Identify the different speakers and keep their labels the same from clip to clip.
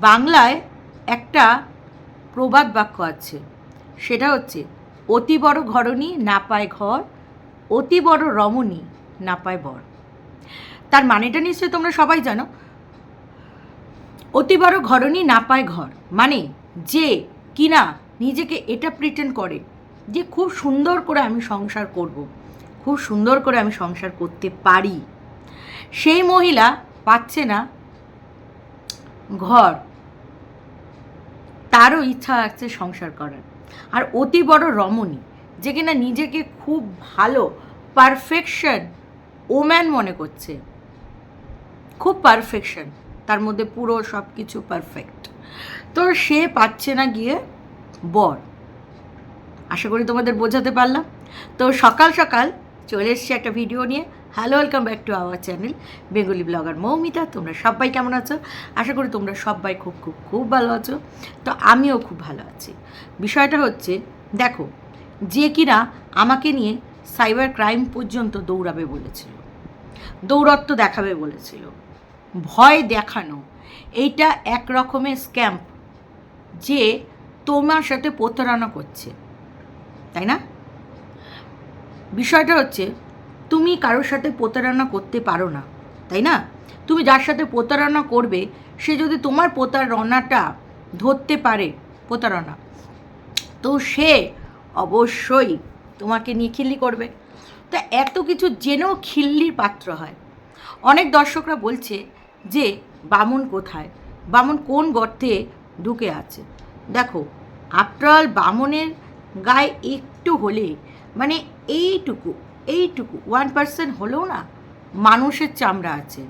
Speaker 1: বাংলায় একটা প্রবাদ বাক্য আছে। সেটা হচ্ছে, অতি বড় ঘরণী না পায় ঘর, অতি বড় রমণী না পায় বর। তার মানেটা নিশ্চয়ই তোমরা সবাই জানো। অতি বড় ঘরণী না পায় ঘর। মানে যে কিনা নিজেকে এটা প্রিটেন্ড করে যে খুব সুন্দর করে আমি সংসার করব। খুব সুন্দর করে আমি সংসার করতে পারি। সেই মহিলা পাচ্ছে না ঘর। তারও ইচ্ছা আছে সংসার করার। আর অতি বড় রমণী, যে কিনা নিজেকে খুব ভালো পারফেকশন ওম্যান মনে করছে, খুব পারফেকশন তার মধ্যে পুরো সব কিছু পারফেক্ট তো সে পাচ্ছে না গিয়ে বর। আশা করি তোমাদের বোঝাতে পারলাম। তো সকাল সকাল চলে এসছি একটা ভিডিও নিয়ে। Hello welcome back to our channel Bengali blogger Moumita তোমরা সবাই কেমন আছো? আশা করি তোমরা সবাই খুব খুব খুব ভালো আছো। তো আমিও খুব ভালো আছি। বিষয়টা হচ্ছে, দেখো, যে কিনা আমাকে নিয়ে সাইবার ক্রাইম পর্যন্ত দৌড়াবে বলেছিল। দৌরত্ব দেখাবে বলেছিল। ভয় দেখানো। এইটা এক রকমের স্ক্যাম্প যে তোমার সাথে প্রতারণা করছে। তাই না? বিষয়টা হচ্ছে তুমি কারোর সাথে প্রতারণা করতে পারো না, তাই না? তুমি যার সাথে প্রতারণা করবে, সে যদি তোমার প্রতারণাটা ধরতে পারে, প্রতারণা, তো সে অবশ্যই তোমাকে নিয়ে খিল্লি করবে। তা এত কিছু জেনেও খিল্লির পাত্র হয়। অনেক দর্শকরা বলছে যে, বামুন কোথায়? বামন কোন গর্তে ঢুকে আছে? দেখো আফটার বামনের গায়ে একটু হলে মানে এইটুকু এইটুকু ওয়ান পার্সেন্ট হলেও না, মানুষের চামড়া আছে।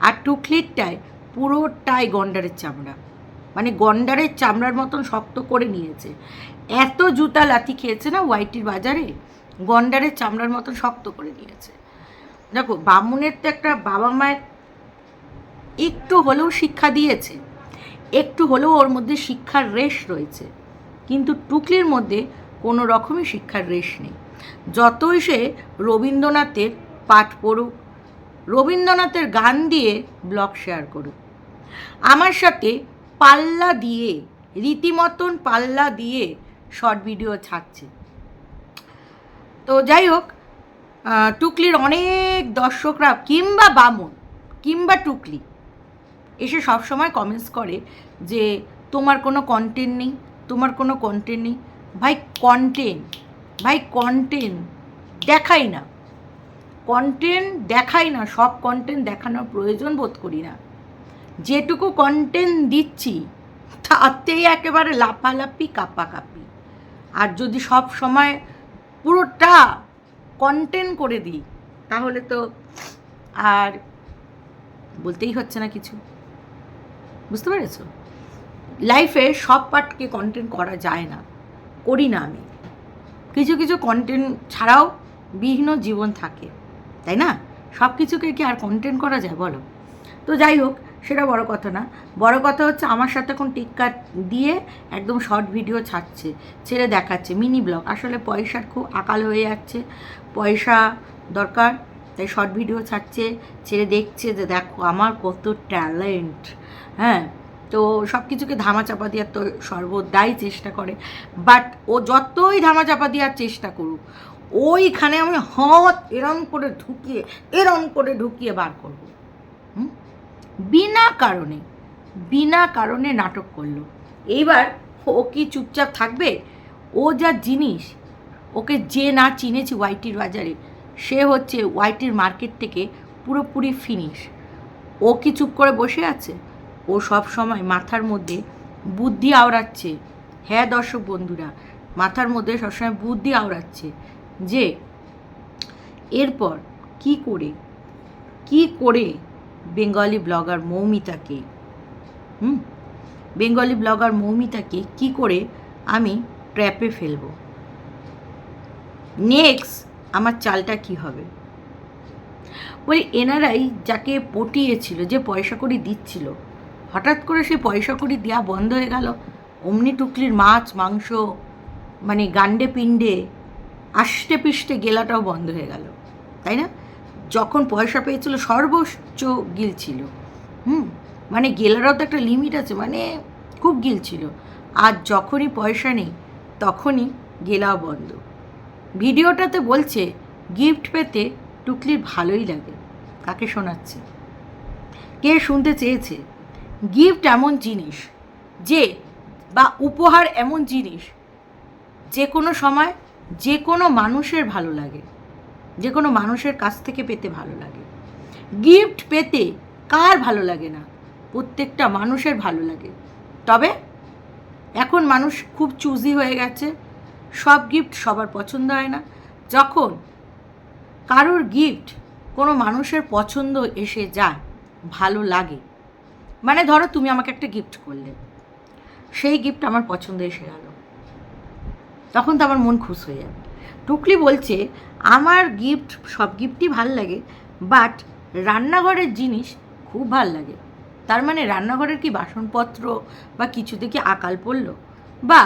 Speaker 1: আর টুকলিরটায় পুরোটাই গন্ডারের চামড়া। মানে গন্ডারের চামড়ার মতন শক্ত করে নিয়েছে। এত জুতা লাথি খেয়েছে না ওয়াইটির বাজারে? গন্ডারের চামড়ার মতন শক্ত করে নিয়েছে। দেখো, বামুনের তো একটা বাবা মায়ের একটু হলেও শিক্ষা দিয়েছে। একটু হলেও ওর মধ্যে শিক্ষার রেশ রয়েছে। কিন্তু টুকলির মধ্যে কোনো রকমই শিক্ষার রেশ নেই। যতই সে রবীন্দ্রনাথের পাঠ পড়ুক, রবীন্দ্রনাথের গান দিয়ে ব্লগ শেয়ার করুক। আমার সাথে পাল্লা দিয়ে, রীতিমতন পাল্লা দিয়ে শর্ট ভিডিও ছাড়ছে। তো যাই হোক টুকলির অনেক দর্শকরা কিংবা বামন, কিংবা টুকলি এসে সবসময় কমেন্টস করে যে, তোমার কোনো কন্টেন্ট নেই, তোমার কোনো কন্টেন্ট নেই। ভাই কন্টেন্ট ভাই কন্টেন্ট দেখাই না। কন্টেন্ট দেখাই না, সব কন্টেন্ট দেখানোর প্রয়োজন বোধ করি না। যেটুকু কন্টেন্ট দিচ্ছি, তাতেই একেবারে লাফালাফি, কাপাকাপি। আর যদি সব সময় পুরোটা কন্টেন্ট করে দিই, তাহলে তো আর বলতেই হচ্ছে না কিছু। বুঝতে পেরেছ? লাইফে সব পার্টকে কন্টেন্ট করা যায় না, করি না আমি। কিছু কিছু কন্টেন্ট ছাড়াও বিভিন্ন জীবন থাকে, তাই না? সব কিছুকে কি আর কন্টেন্ট করা যায় বলো? তো যাই হোক, সেটা বড় কথা না। বড় কথা হচ্ছে আমার সাথে এখন টিক্কা দিয়ে একদম শর্ট ভিডিও ছাড়ছে, ছেড়ে দেখাচ্ছে মিনি ব্লগ আসলে পয়সার খুব আকাল হয়ে যাচ্ছে, পয়সা দরকার, তাই শর্ট ভিডিও ছাড়ছে, ছেড়ে দেখছে যে দেখো আমার কত ট্যালেন্ট হ্যাঁ? তো সব কিছুকে ধামাচাপা দেওয়ার তো সর্বদাই চেষ্টা করে। বাট ও যতই ধামাচাপা দেওয়ার চেষ্টা করুক, ওইখানে আমি হত এরম করে ঢুকিয়ে, এরম করে ঢুকিয়ে বার করব। বিনা কারণে বিনা কারণে নাটক করল। এইবার ও কি চুপচাপ থাকবে? ও যা জিনিস, ওকে যে না চিনেছি ওয়াইটির বাজারে, সে হচ্ছে ওয়াইটির মার্কেট থেকে পুরোপুরি ফিনিশ। ও কি চুপ করে বসে আছে? ও সব সময় মাথার মধ্যে বুদ্ধি আওড়াচ্ছে। হ্যাঁ দর্শক বন্ধুরা, মাথার মধ্যে সবসময় বুদ্ধি আওড়াচ্ছে যে এরপর কি করে কি করে বেঙ্গলি ব্লগার মৌমিতাকে, হুম, বেঙ্গলি ব্লগার মৌমিতাকে কি করে আমি ট্র্যাপে ফেলব? নেক্সট আমার চালটা কি হবে? বলি, এনারাই যাকে পটিয়েছিল, যে পয়সা করি দিচ্ছিল হঠাৎ করে সে পয়সা করি দেওয়া বন্ধ হয়ে গেল। অমনি টুকলির মাছ, মাংস মানে গান্ডে পিণ্ডে, আষ্টে পিষ্টে গেলাটাও বন্ধ হয়ে গেল, তাই না? যখন পয়সা পেয়েছিল সর্বোচ্চ গিল ছিল। হুম? মানে গেলারও তো একটা লিমিট আছে মানে খুব গিল ছিল। আর যখনই পয়সা নেই, তখনই গেলাও বন্ধ। ভিডিওটাতে বলছে গিফট পেতে টুকলির ভালোই লাগে। কাকে শোনাচ্ছে? কে শুনতে চেয়েছে? গিফট এমন জিনিস যে, বা উপহার এমন জিনিস যে কোনো সময় যে কোনো মানুষের ভালো লাগে, যে কোনো মানুষের কাছ থেকে পেতে ভালো লাগে। গিফট পেতে কার ভালো লাগে না? প্রত্যেকটা মানুষের ভালো লাগে। তবে এখন মানুষ খুব চুজি হয়ে গেছে, সব গিফট সবার পছন্দ হয় না। যখন কারোর গিফট কোনো মানুষের পছন্দ এসে যায়, ভালো লাগে মানে ধরো তুমি আমাকে একটা গিফট করলে। সেই গিফট আমার পছন্দ এসে গেল। তখন তো আমার মন খুশ হয়ে যাবে। টুকলি বলছে, আমার গিফট সব গিফটই ভালো লাগে বাট রান্নাঘরের জিনিস খুব ভালো লাগে। তার মানে রান্নাঘরের কি বাসনপত্র বা কিছু থেকে আকাল পড়ল? বা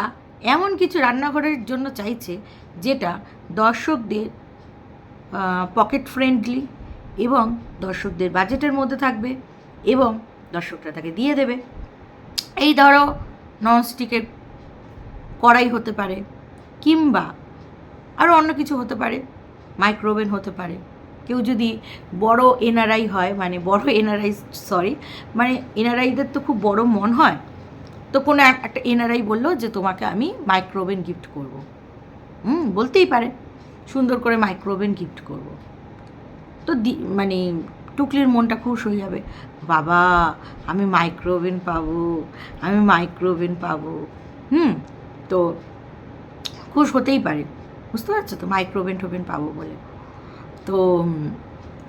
Speaker 1: এমন কিছু রান্নাঘরের জন্য চাইছে, যেটা দর্শকদের পকেট ফ্রেন্ডলি এবং দর্শকদের বাজেটের মধ্যে থাকবে এবং দর্শকরা তাকে দিয়ে দেবে। এই ধরো ননস্টিকের কড়াই হতে পারে কিংবা আরও অন্য কিছু হতে পারে মাইক্রোওভেন হতে পারে। কেউ যদি বড় এনআরআই হয় মানে বড় এনআরআই সরি মানে এনআরআইদের তো খুব বড় মন হয়, তো কোনো এক- একটা এনআরআই বলল যে তোমাকে আমি মাইক্রোওভেন গিফট করব। হুম, বলতেই পারে, সুন্দর করে মাইক্রোওভেন গিফট করব। তো মানে টুকলির মনটা খুশ হয়ে যাবে। বাবা, আমি মাইক্রোওভেন পাবো, আমি মাইক্রোওভেন পাবো। হুম? তো খুশ হতেই পারে। বুঝতে পারছ তো? মাইক্রোওভেন টোভেন পাবো বলে। তো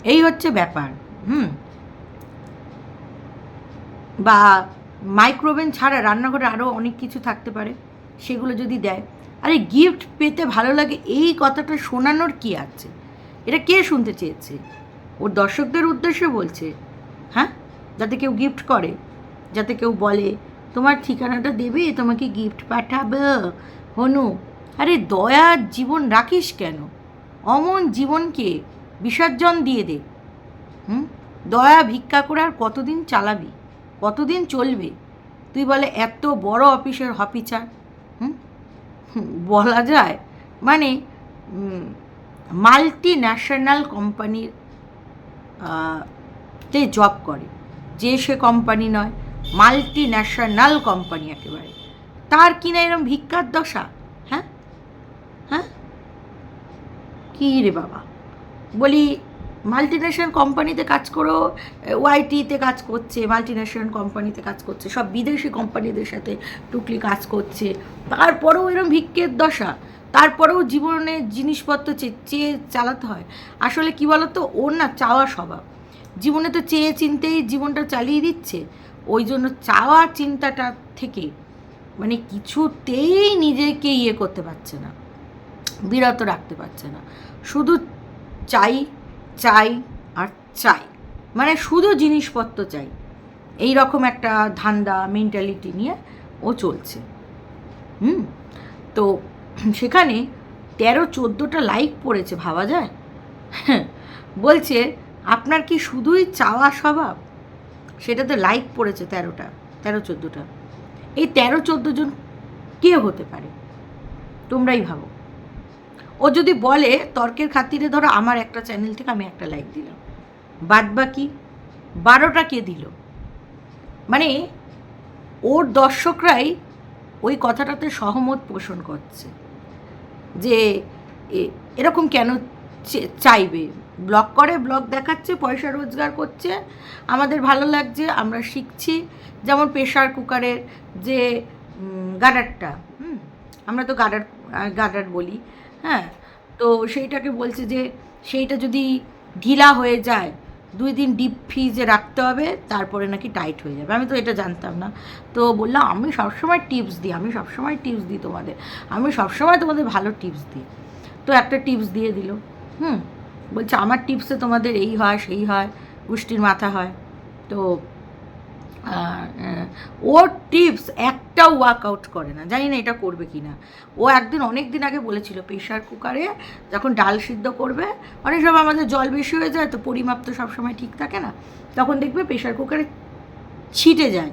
Speaker 1: এই হচ্ছে ব্যাপার। হুম? বা মাইক্রোওভেন ছাড়া রান্নাঘরে আরও অনেক কিছু থাকতে পারে। সেগুলো যদি দেয়। আরে গিফট পেতে ভালো লাগে, এই কথাটা শোনানোর কি আছে? এটা কে শুনতে চেয়েছে? ওর দর্শকদের উদ্দেশ্যে বলছে হ্যাঁ? যাতে কেউ গিফট করে যাতে কেউ বলে তোমার ঠিকানাটা দেবে তোমাকে গিফট পাঠাবে। হনু আরে দয়ার জীবন রাখিস কেন? অমন জীবনকে বিসর্জন দিয়ে দে। হুম? দয়া ভিক্ষা করে আর কতদিন চালাবি? কতদিন চলবে? তুই বলে এত বড় অফিসের হুম? হুম, বলা যায় মানে মাল্টি ন্যাশনাল কোম্পানির তে জব করে, যে সে কোম্পানি নয় মাল্টি ন্যাশনাল কোম্পানি একেবারে। তার কিনা এরম ভিক্ষার দশা? হ্যাঁ? হ্যাঁ? কী রে বাবা? বলি মাল্টিনেশনাল কোম্পানিতে কাজ করেও ওয়াইটিতে কাজ করছে মাল্টিনেশনাল কোম্পানিতে কাজ করছে, সব বিদেশি কোম্পানিদের সাথে টুকলি কাজ করছে। তারপরেও এরকম ভিক্ষের দশা। তারপরেও জীবনে জিনিসপত্র চেয়ে চালাতে হয়। আসলে কি বলতো? ওর না চাওয়া স্বভাব। জীবনে তো চেয়ে চিনতেই জীবনটা চালিয়ে দিচ্ছে। ওই জন্য চাওয়া চিন্তাটা থেকে মানে কিছুতেই নিজেকে ইয়ে করতে পারছে না। বিরত রাখতে পারছে না। শুধু চাই চাই আর চাই। মানে শুধু জিনিসপত্র চাই। এই রকম একটা ধান্দা মেন্টালিটি নিয়ে ও চলছে। হুম? তো সেখানে তেরো চোদ্দোটা লাইক পড়েছে, ভাবা যায়? বলছে, আপনার কি শুধুই চাওয়া স্বভাব? সেটাতে লাইক পড়েছে তেরোটা, তেরো চোদ্দোটা। এই তেরো চোদ্দ জন কে হতে পারে? তোমরাই ভাবো। ও যদি বলে, তর্কের খাতিরে ধরো, আমার একটা চ্যানেল থেকে আমি একটা লাইক দিলাম। বাদ বাকি বারোটা কে দিল? মানে ওর দর্শকরাই ওই কথাটাতে সহমত পোষণ করছে। যে এরকম কেন চাইবে? ব্লগ করে, ব্লগ দেখাচ্ছে, পয়সা রোজগার করছে। আমাদের ভালো লাগছে, আমরা শিখছি। যেমন প্রেশার কুকারের যে গাডারটা, হুম, আমরা তো গাডার গাডার বলি হ্যাঁ? তো সেইটাকে বলছে যে, সেইটা যদি ঢিলা হয়ে যায় দুই দিন ডিপ ফ্রিজে রাখতে হবে, তারপরে নাকি টাইট হয়ে যাবে। আমি তো এটা জানতাম না। তো বললাম, আমি সবসময় টিপস দিই, আমি সবসময় টিপস দিই তোমাদের। আমি সবসময় তোমাদের ভালো টিপস দিই। তো একটা টিপস দিয়ে দিল। হুম, বলছে, আমার টিপসে তোমাদের এই হয়, সেই হয়, গোষ্ঠীর মাথা হয়। তো ওর টিপস একটাও ওয়ার্কআউট করে না, জানি না এটা করবে কি না ও একদিন অনেক দিন আগে বলেছিল প্রেশার কুকারে যখন ডাল সিদ্ধ করবে, অনেক সময় আমাদের জল বেশি হয়ে যায় তো পরিমাপ তো সবসময় ঠিক থাকে না, তখন দেখবে প্রেশার কুকারে ছিটে যায়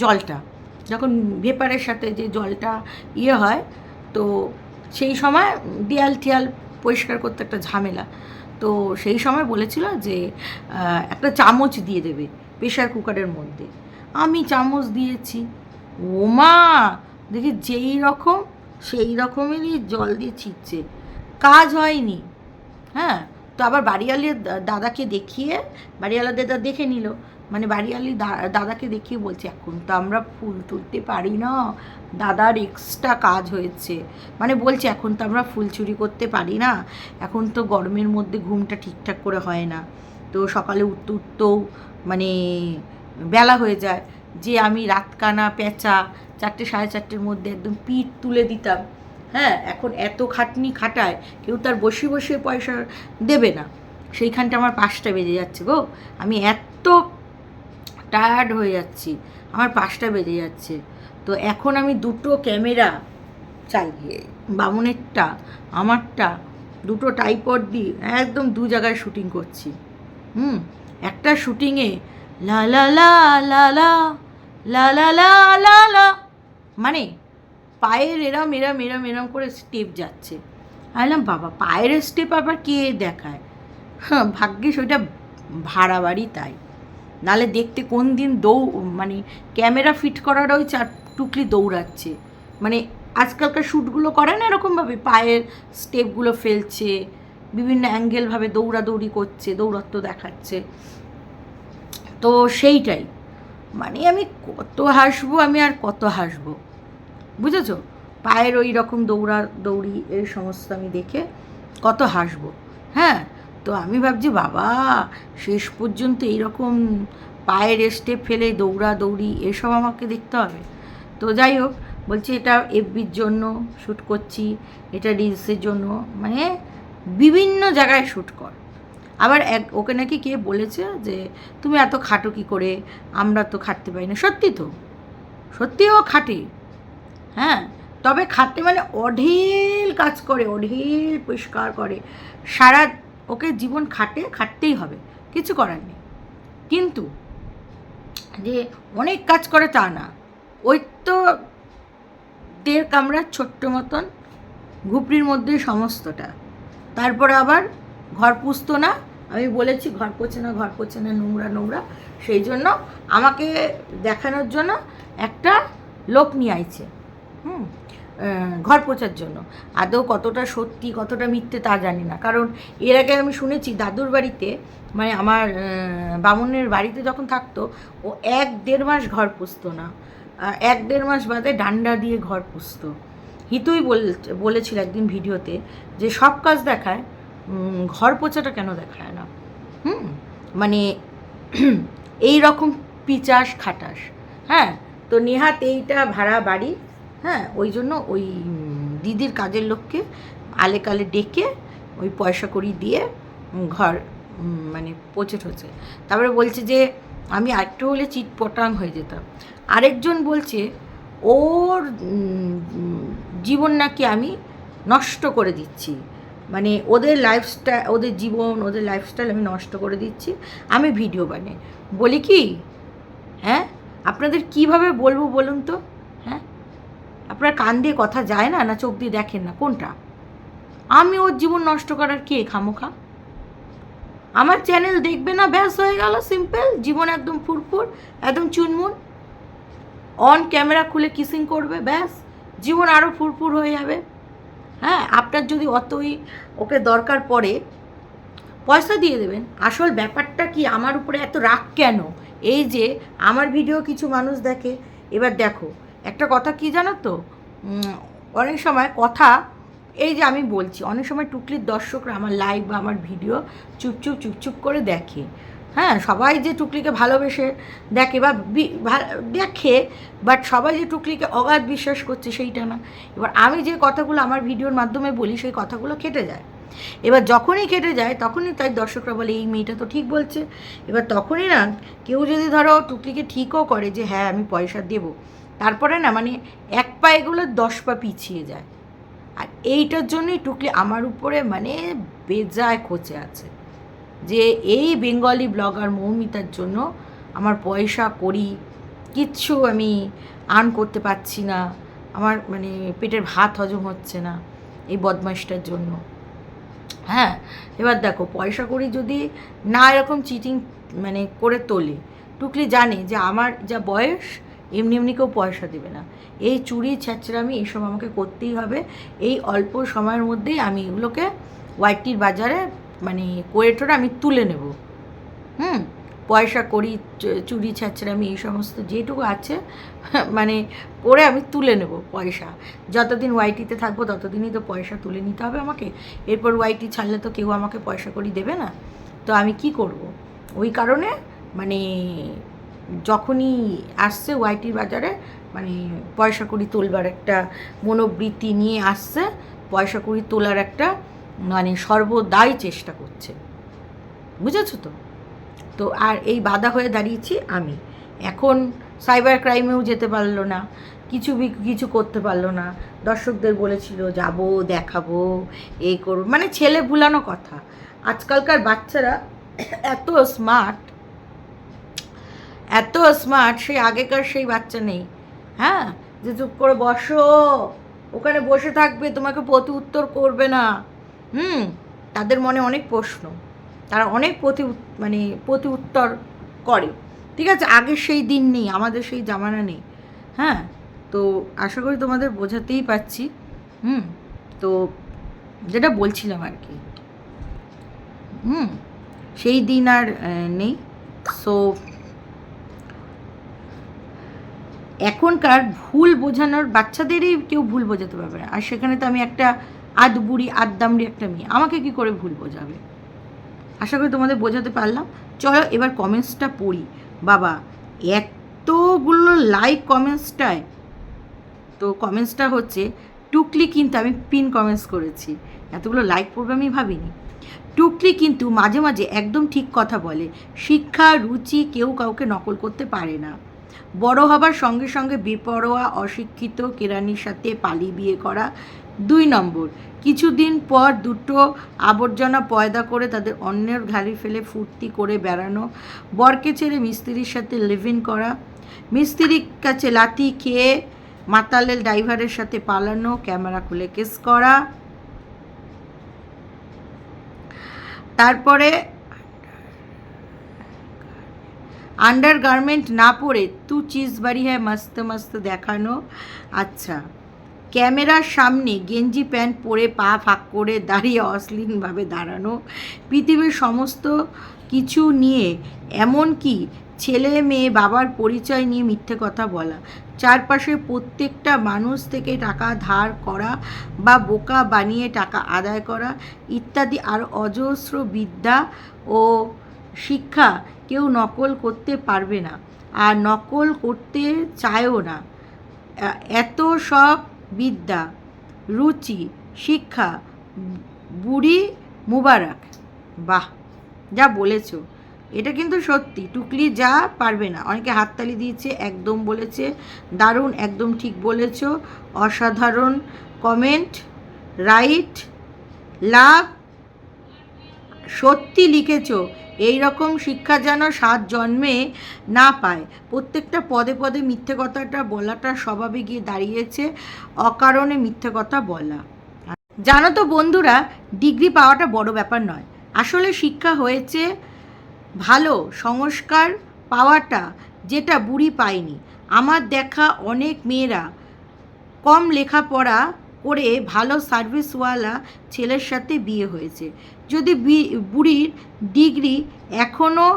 Speaker 1: জলটা। যখন ভেপারের সাথে যে জলটা ইয়ে হয়, তো সেই সময় দেয়াল টিয়াল পরিষ্কার করতে একটা ঝামেলা। তো সেই সময় বলেছিল যে একটা চামচ দিয়ে দেবে প্রেশার কুকারের মধ্যে। আমি চামচ দিয়েছি। ওমা, দেখি যেই রকম, সেই রকমেরই জল দিয়ে ছিটছে। কাজ হয়নি। হ্যাঁ তো আবার বাড়িওয়ালির দাদাকে দেখিয়ে বাড়িওয়ালা দাদা দেখে নিল। মানে বাড়িওয়ালি দাদাকে দেখিয়ে বলছে, এখন তো আমরা ফুল তুলতে পারি না। দাদার এক্সট্রা কাজ হয়েছে। মানে বলছে, এখন তো আমরা ফুল চুরি করতে পারি না। এখন তো গরমের মধ্যে ঘুমটা ঠিকঠাক করে হয় না। তো সকালে উঠতে, উঠতেও মানে বেলা হয়ে যায়। যে আমি রাতকানা পেঁচা চারটে, সাড়ে চারটের মধ্যে একদম পিঠ তুলে দিতাম। হ্যাঁ এখন এত খাটনি খাটায় কেউ তার বসে বসে পয়সা দেবে না। সেইখানটা আমার পাঁচটা বেজে যাচ্ছে গো। আমি এত টায়ার্ড হয়ে যাচ্ছি, আমার পাঁচটা বেজে যাচ্ছে। তো এখন আমি দুটো ক্যামেরা চাই, বামুনেরটা, আমারটা, দুটো টাইপড দিয়ে একদম দু জায়গায় শুটিং করছি। হুম, একটা শুটিংয়ে লা লা লা লা লা লা লা লা লা লা। মানে পায়ের এরম এরম এরম এরম করে স্টেপ যাচ্ছে। আইলাম বাবা, পায়ের স্টেপ আবার কে দেখায়? হ্যাঁ ভাগ্যিস ওইটা ভাড়া বাড়ি তাই। নালে দেখতে কোন দিন দৌ মানে ক্যামেরা ফিট করার ওই চার টুকলি দৌড়াচ্ছে। মানে আজকালকার শ্যুটগুলো করে না এরকমভাবে? পায়ের স্টেপগুলো ফেলছে, বিভিন্ন অ্যাঙ্গেলভাবে দৌড়াদৌড়ি করছে, দৌড়ত্ব দেখাচ্ছে। তো সেইটাই। মানে আমি কত হাসবো, আমি আর কত হাসবো। বুঝেছ? পায়ের ওই রকম দৌড়া, দৌড়ি এই সমস্ত আমি দেখে কত হাসবো। হ্যাঁ? তো আমি ভাবছি, বাবা, শেষ পর্যন্ত এইরকম পায়ের স্টেপ ফেলে দৌড়া, দৌড়ি এসব আমাকে দেখতে হবে। তো যাই হোক, বলছি এটা এফবির জন্য শ্যুট করছি, এটা রিলসের জন্য মানে বিভিন্ন জায়গায় শ্যুট কর। আবার এক, ওকে নাকি কে বলেছে যে, তুমি এত খাটো কী করে? আমরা তো খাটতে পারি না। সত্যি তো। সত্যি ও খাটে। হ্যাঁ তবে খাটতে মানে অঢেল কাজ করে, অঢেল পরিষ্কার করে। সারা ওকে জীবন খাটে, খাটতেই হবে। কিছু করার নেই। কিন্তু যে অনেক কাজ করে তা না। ওই তো দেড় কামরার ছোট্ট মতন, ঘুপড়ির মধ্যে সমস্তটা। তারপরে আবার ঘর পুষতো না আমি বলেছি, ঘর পোছে না, ঘর পোছে না, নোংরা নোংরা। সেই জন্য আমাকে দেখানোর জন্য একটা লোক নিয়ে আইছে, হুম ঘর পোছার জন্য। আদৌ কতটা সত্যি, কতটা মিথ্যে তা জানি না। কারণ এর আগে আমি শুনেছি, দাদুর বাড়িতে মানে আমার বামুনের বাড়িতে যখন থাকতো, ও এক দেড় মাস ঘর পুষতো না। এক দেড় মাস বাদে ডান্ডা দিয়ে ঘর পুষতো। হিতুই বলেছিল একদিন ভিডিওতে যে সব কাজ দেখায় ঘর পোছাটা কেন দেখায় না? হুম? মানে এই রকম পিচাস খাটাস। হ্যাঁ? তো নেহাত এইটা ভাড়া বাড়ি হ্যাঁ? ওই জন্য ওই দিদির কাজের লোককে আলে কালে ডেকে ওই পয়সা করি দিয়ে ঘর মানে পচে ঠোছে তারপরে বলছে যে, আমি আরেকটু হলে চিট পটাং হয়ে যেতাম। আরেকজন বলছে, ওর জীবন নাকি আমি নষ্ট করে দিচ্ছি। মানে ওদের লাইফস্টাইল ওদের জীবন, ওদের লাইফস্টাইল আমি নষ্ট করে দিচ্ছি। আমি ভিডিও বানাই। বলি কি? হ্যাঁ? আপনাদের কীভাবে বলব বলুন তো? হ্যাঁ? আপনার কান দিয়ে কথা যায় না? না চোখ দিয়ে দেখেন না? কোনটা? আমি ওর জীবন নষ্ট করার কে খামোখা? আমার চ্যানেল দেখবে না? ব্যাস হয়ে গেল সিম্পল জীবন একদম ফুরফুর, একদম চুনমুন। অন ক্যামেরা খুলে কিসিং করবে, ব্যাস। জীবন আরও ফুরফুর হয়ে যাবে। হ্যাঁ আপনার যদি অতই ওকে দরকার পড়ে, পয়সা দিয়ে দেবেন। আসল ব্যাপারটা কি, আমার উপরে এত রাগ কেন? এই যে আমার ভিডিও কিছু মানুষ দেখে, এবার দেখো, একটা কথা কি জানো তো? অনেক সময় কথা, এই যে আমি বলছি, অনেক সময় টুকলির দর্শকরা আমার লাইভ বা আমার ভিডিও চুপচুপ চুপচুপ করে দেখে। হ্যাঁ সবাই যে টুকলিকে ভালোবেসে দেখে বা দেখে বাট সবাই যে টুকলিকে অগাধ বিশ্বাস করছে সেইটা না। এবার আমি যে কথাগুলো আমার ভিডিওর মাধ্যমে বলি, সেই কথাগুলো কেটে যায়। এবার যখনই কেটে যায়, তখনই তাই দর্শকরা বলে, এই মেয়েটা তো ঠিক বলছে। এবার তখনই না, কেউ যদি ধরো টুকলিকে ঠিকও করে যে হ্যাঁ আমি পয়সা দেব। তারপরে না মানে এক পা এগুলো দশ পা পিছিয়ে যায়। আর এইটার জন্যই টুকলি আমার উপরে মানে বেজায় খোঁচে আছে। যে এই বেঙ্গলি ব্লগার মৌমিতার জন্য আমার পয়সা করি, কিচ্ছু আমি আর্ন করতে পারছি না, আমার মানে পেটের ভাত হজম হচ্ছে না এই বদমাইশটার জন্য। হ্যাঁ এবার দেখো, পয়সা করি যদি না এরকম চিটিং মানে করে তোলে, টুকলি জানে যে আমার যা বয়স, এমনি এমনি কেউ পয়সা দেবে না। এই চুরি ছ্যাচড়ামি এইসব আমাকে করতেই হবে, এই অল্প সময়ের মধ্যেই আমি এগুলোকে ওয়াইটির বাজারে মানে করে টোরে আমি তুলে নেব। হুম? পয়সা করি চুরি ছ্যাচড়ামি এই সমস্ত যেটুকু আছে মানে করে আমি তুলে নেব পয়সা। যতদিন ওয়াইটিতে থাকব ততদিনই তো পয়সা তুলে নিতে হবে আমাকে। এরপর ওয়াইটি ছাড়লে তো কেউ আমাকে পয়সা করি দেবে না। তো আমি কি করব? ওই কারণে মানে যখনই আসছে ওয়াইটির বাজারে মানে পয়সা করি তোলবার একটা মনোবৃত্তি নিয়ে আসছে, পয়সা করি তোলার একটা মানে সর্বদাই চেষ্টা করছে। বুঝেছ তো? তো আর এই বাধা হয়ে দাঁড়িয়েছি আমি। এখন সাইবার ক্রাইমেও যেতে পারল না, কিছু কিছু করতে পারল না। দর্শকদের বলেছিল, যাব, দেখাবো এই করব। মানে ছেলে ভুলানো কথা। আজকালকার বাচ্চারা এত স্মার্ট এত স্মার্ট সেই আগেকার সেই বাচ্চা নেই। হ্যাঁ? যে চুপ করে বসো, ওখানে বসে থাকবে, তোমাকে প্রতি উত্তর করবে না। হুম, তাদের মনে অনেক প্রশ্ন। তারা অনেক প্রতি মানে প্রতি উত্তর করে। ঠিক আছে আগের সেই দিন নেই, আমাদের সেই জামানা নেই। হ্যাঁ তো আশা করি তোমাদের বোঝাতেই পারছি। হুম, তো যেটা বলছিলাম আর কি। হুম, সেই দিন আর নেই। সো এখনকার ভুল বোঝানোর বাচ্চাদেরই কেউ ভুল বোঝাতে পারবে না। আর সেখানে তো আমি একটা আধ বুড়ি আধ দামড়ি একটা মেয়ে। আমাকে কি করে ভুল বোঝাবে? আশা করি তোমাদের বোঝাতে পারলাম। চলো এবার কমেন্টসটা পড়ি। বাবা, এতগুলো লাইক কমেন্টসটায় তো কমেন্টসটা হচ্ছে, টুকলি কিন্তু আমি পিন কমেন্টস করেছি। এতগুলো লাইক পড়বে আমি ভাবিনি। টুকলি কিন্তু মাঝে মাঝে একদম ঠিক কথা বলে। শিক্ষা, রুচি কেউ কাউকে নকল করতে পারে না। বড় হবার সঙ্গে সঙ্গে বেপরোয়া, অশিক্ষিত, কেরানির সাথে পালি বিয়ে করা দুই নম্বর, কিছুদিন পর দুটো আবর্জনা পয়দা করে তাদের অন্যের ঘাড়ি ফেলে ফুর্তি করে বেড়ানো, বরকে ছেড়ে মিস্ত্রির সাথে লিভ ইন করা, মিস্ত্রির কাছে লাথি খেয়ে মাতালের ড্রাইভারের সাথে পালানো, ক্যামেরা খুলে কেস করা। তারপরে আন্ডার গার্মেন্ট না পরে তু চিজ বাড়ি হ্যাঁ মস্ত মস্ত দেখানো। আচ্ছা ক্যামেরার সামনে গেঞ্জি প্যান্ট পরে পা ফাঁক করে দাঁড়িয়ে অশ্লীলভাবে দাঁড়ানো। পৃথিবীর সমস্ত কিছু নিয়ে এমন কি ছেলে মেয়ে বাবার পরিচয় নিয়ে মিথ্যে কথা বলা? চারপাশে প্রত্যেকটা মানুষ থেকে টাকা ধার করা বা বোকা বানিয়ে টাকা আদায় করা ইত্যাদি আর অজস্র বিদ্যা ও শিক্ষা কেউ নকল করতে পারবে না। আর নকল করতে চায়ও না। এত সব বিদ্যা, রুচি, শিক্ষা, বুড়ি মুবারক। বাহ, যা বলেছ। এটা কিন্তু সত্যি, টুকলি যা পারবে না। অনেকে হাততালি দিয়েছে, একদম বলেছে, দারুণ, একদম ঠিক বলেছ। অসাধারণ কমেন্ট রাইট লাভ সত্যি লিখেছ এই রকম শিক্ষা যেন সাত জন্মে না পায়। প্রত্যেকটা পদে পদে মিথ্যে কথাটা বলাটা স্বভাবে গিয়ে দাঁড়িয়েছে, অকারণে মিথ্যে কথা বলা। জানো তো বন্ধুরা, ডিগ্রি পাওয়াটা বড় ব্যাপার নয়। আসলে শিক্ষা হয়েছে ভালো সংস্কার পাওয়াটা যেটা বুড়ি পায়নি। আমার দেখা অনেক মেয়েরা কম লেখাপড়া করে ভালো সার্ভিসওয়ালা ছেলের সাথে বিয়ে হয়েছে। যদি বুড়ির ডিগ্রি এখনও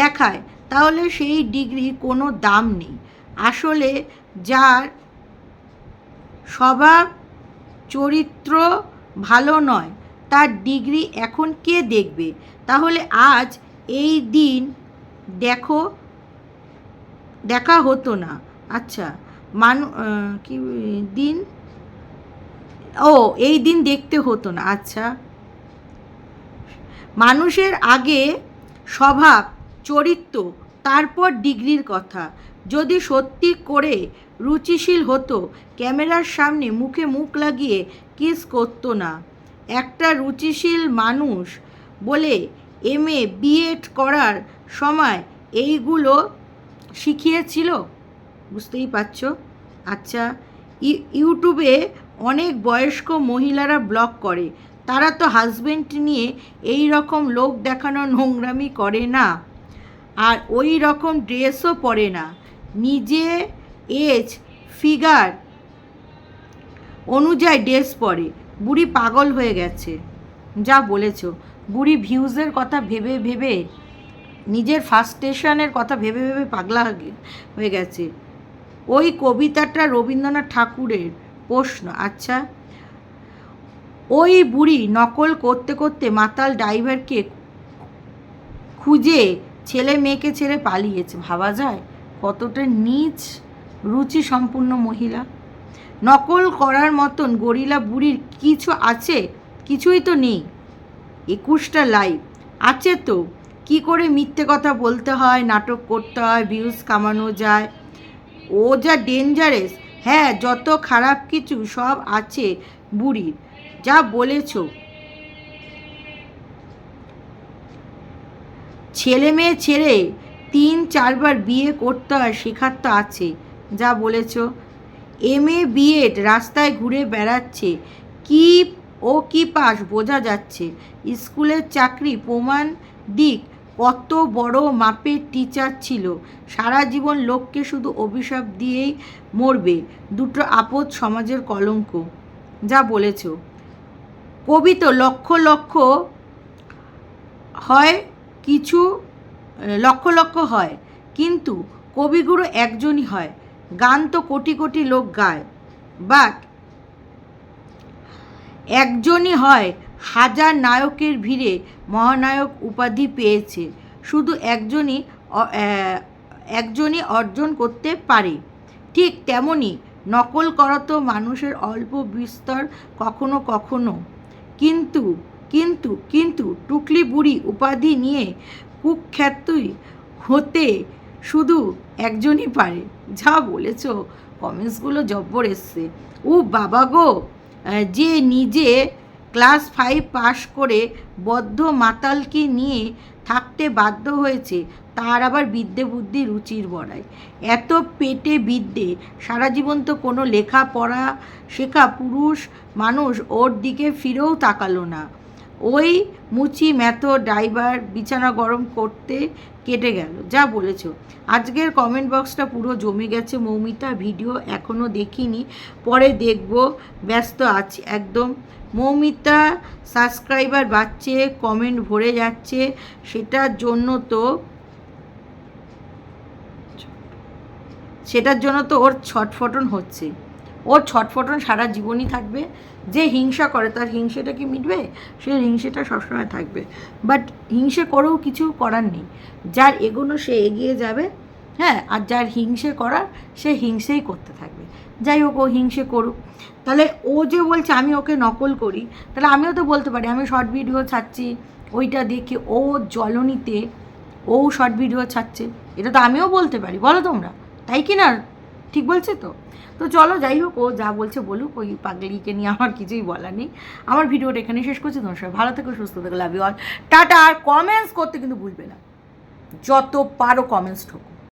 Speaker 1: দেখায়, তাহলে সেই ডিগ্রির কোনো দাম নেই। আসলে যার স্বভাব, চরিত্র ভালো নয়, তার ডিগ্রি এখন কে দেখবে? তাহলে আজ এই দিন দেখো, দেখা হতো না। আচ্ছা মানু কি, দিন? ও, এই দিন দেখতে হতো না আচ্ছা। মানুষের আগে স্বভাব, চরিত্র, তারপর ডিগ্রির কথা। যদি সত্যি করে রুচিশীল হতো, ক্যামেরার সামনে মুখে মুখ লাগিয়ে কিস করতো না। একটা রুচিশীল মানুষ বলে এম এ বিএড করার সময় এইগুলো শিখিয়েছিল? বুঝতেই পারছ? আচ্ছা। ইউটিউবে অনেক বয়স্ক মহিলারা ব্লগ করে। তারা তো হাজবেন্ড নিয়ে এই রকম লোক দেখানো নোংরামি করে না। আর ওই রকম ড্রেসও পরে না। নিজে এজ ফিগার অনুযায়ী ড্রেস পরে। বুড়ি পাগল হয়ে গেছে। যা বলেছ। বুড়ি ভিউজের কথা ভেবে ভেবে, নিজের ফার্স্টেশনের কথা ভেবে ভেবে পাগলা হয়ে গেছে। ওই কবিতাটা রবীন্দ্রনাথ ঠাকুরের প্রশ্ন। আচ্ছা ওই বুড়ি নকল করতে করতে মাতাল ড্রাইভারকে খুঁজে ছেলে মেয়েকে ছেড়ে পালিয়েছে। ভাবা যায় কতটা নিচ রুচি সম্পূর্ণ মহিলা। নকল করার মতন গরিলা বুড়ির কিছু আছে, কিছুই তো নেই। একুশটা লাইভ আছে তো। কি করে মিথ্যে কথা বলতে হয়, নাটক করতে হয় ভিউজ কামানো যায়। ও যা ডেঞ্জারাস হ্যাঁ যত খারাপ কিছু সব আছে বুড়ির। যা বলেছ। ছেলে মেয়ে ছেড়ে তিন চারবার বিয়ে করতে হয় শেখার তো আছে, যা বলেছ। এম এ বিএড রাস্তায় ঘুরে বেড়াচ্ছে। কি, ও কি পাস বোঝা যাচ্ছে। স্কুলের চাকরি প্রমাণ দিক কত বড় মাপের টিচার ছিল। সারা জীবন লোককে শুধু অভিশাপ দিয়েই মরবে, দুটো আপদ সমাজের কলঙ্ক। যা বলেছ। কবি তো লক্ষ লক্ষ হয়, কিছু, লক্ষ লক্ষ হয়, কিন্তু কবিগুরু একজনই হয়। গান তো কোটি কোটি লোক গায় বাট একজনই হয় হাজার নায়কের ভিড়ে মহানায়ক উপাধি পেয়েছে। শুধু একজনই একজনই অর্জন করতে পারে। ঠিক তেমনি নকল করা তো মানুষের অল্প বিস্তর কখনো কখনো। কিন্তু কিন্তু কিন্তু টুকলি বুড়ি উপাধি নিয়ে কুখ্যাতই হতে শুধু একজনই পারে। যা বলেছ কমেন্টসগুলো জব্বর এসছে। ও বাবা গো যে নিজে ক্লাস ফাইভ পাশ করে বদ্ধ মাতালকে নিয়ে থাকতে বাধ্য হয়েছে। তার আবার বিদ্যে বুদ্ধি রুচির বড়াই। এত পেটে বিদ্যে, সারা জীবন তো কোনো লেখা পড়া শেখা পুরুষ মানুষ ওর দিকে ফিরেও তাকালো না। ওই মুচি ম্যাথো ড্রাইভার বিছানা গরম করতে কেটে গেল। যা বলেছ। আজকের কমেন্ট বক্সটা পুরো জমে গেছে। মৌমিতা ভিডিও এখনও দেখিনি। পরে দেখব। ব্যস্ত আছি। একদম মৌমিতা সাবস্ক্রাইবার বাড়ছে কমেন্ট ভরে যাচ্ছে, সেটার জন্য তো সেটার জন্য তো ওর ছটফটন হচ্ছে। ওর ছটফটন সারা জীবনই থাকবে। যে হিংসা করে তার হিংসেটা কি মিটবে? সে হিংসেটা সবসময় থাকবে। বাট হিংসে করেও কিছু করার নেই। যার এগোনো সে এগিয়ে যাবে। হ্যাঁ আর যার হিংসে করার, সে হিংসেই করতে থাকবে। যাই হোক, ও হিংসে করুক। তাহলে ও যে বলছে আমি ওকে নকল করি, তাহলে আমিও তো বলতে পারি, আমি শর্ট ভিডিও ছাড়ছি, ওইটা দেখে ও জলনিতে ও শর্ট ভিডিও ছাড়ছে, এটা তো আমিও বলতে পারি, বলো তোমরা, তাই কি না? ঠিক বলছে তো? তো চলো, যাই হোক, ও যা বলছে বলুক, ওই পাগলিকে নিয়ে আমার কিছুই বলার নেই। আমার ভিডিওটা এখানে শেষ করছি, তোমার সবাই ভালো থেকো, সুস্থ থেকো লাভ ইউ অল টাটা, আর কমেন্টস করতে কিন্তু ভুলবে না। যত পারো কমেন্টস ঠোকো